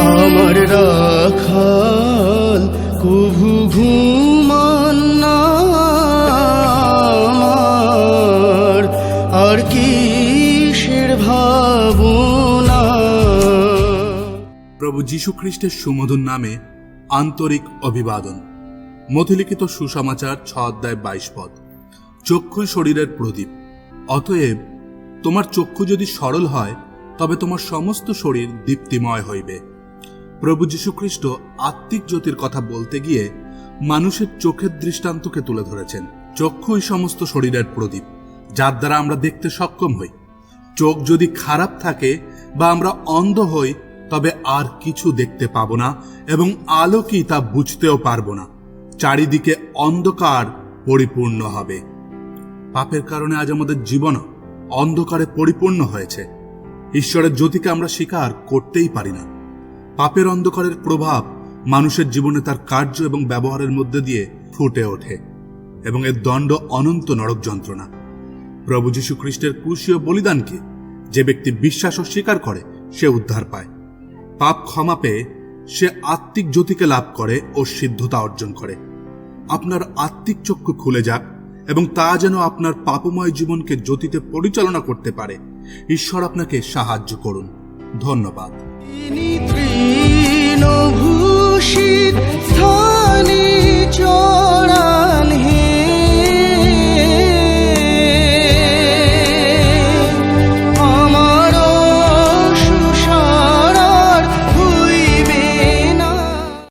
আমার রাখাল কভু ঘুমান না আর কিসের ভাবনা? প্রভু যীশু খ্রিস্টের সুমধুর নামে আন্তরিক অভিবাদন। মথিলিখিত সুসমাচার, ছ অধ্যায়, বাইশ পদ। চক্ষুই শরীরের প্রদীপ। অতএব, তোমার চক্ষু যদি সরল হয়, তবে তোমার সমস্ত শরীর দীপ্তিময় হইবে। প্রভু যীশুখ্রিস্ট আত্মিক জ্যোতির কথা বলতে গিয়ে মানুষের চোখের দৃষ্টান্তকে তুলে ধরেছেন। চক্ষুই সমস্ত শরীরের প্রদীপ, যার দ্বারা আমরা দেখতে সক্ষম হই। চোখ যদি খারাপ থাকে বা আমরা অন্ধ হই, তবে আর কিছু দেখতে পাবো না এবং আলো কি তা বুঝতেও পারব না। চারিদিকে অন্ধকার পরিপূর্ণ হবে। পাপের কারণে আজ আমাদের জীবন অন্ধকারে পরিপূর্ণ হয়েছে। ঈশ্বরের জ্যোতিকে আমরা স্বীকার করতেই পারি না। পাপের অন্ধকারের প্রভাব মানুষের জীবনে তার কার্য এবং ব্যবহারের মধ্যে দিয়ে ফুটে ওঠে এবং এর দণ্ড অনন্ত নরক যন্ত্রণা। প্রভু যীশু খ্রিস্টের ক্রুশীয় বলিদানকে যে ব্যক্তি বিশ্বাস ও স্বীকার করে, সে উদ্ধার পায়। পাপ ক্ষমা পেয়ে সে আত্মিক জ্যোতিকে লাভ করে ও সিদ্ধতা অর্জন করে। আপনার আত্মিক চক্ষু খুলে যাক এবং তা যেন আপনার পাপময় জীবনকে জ্যোতিতে পরিচালনা করতে পারে। ঈশ্বর আপনাকে সাহায্য করুন। ধন্যবাদ।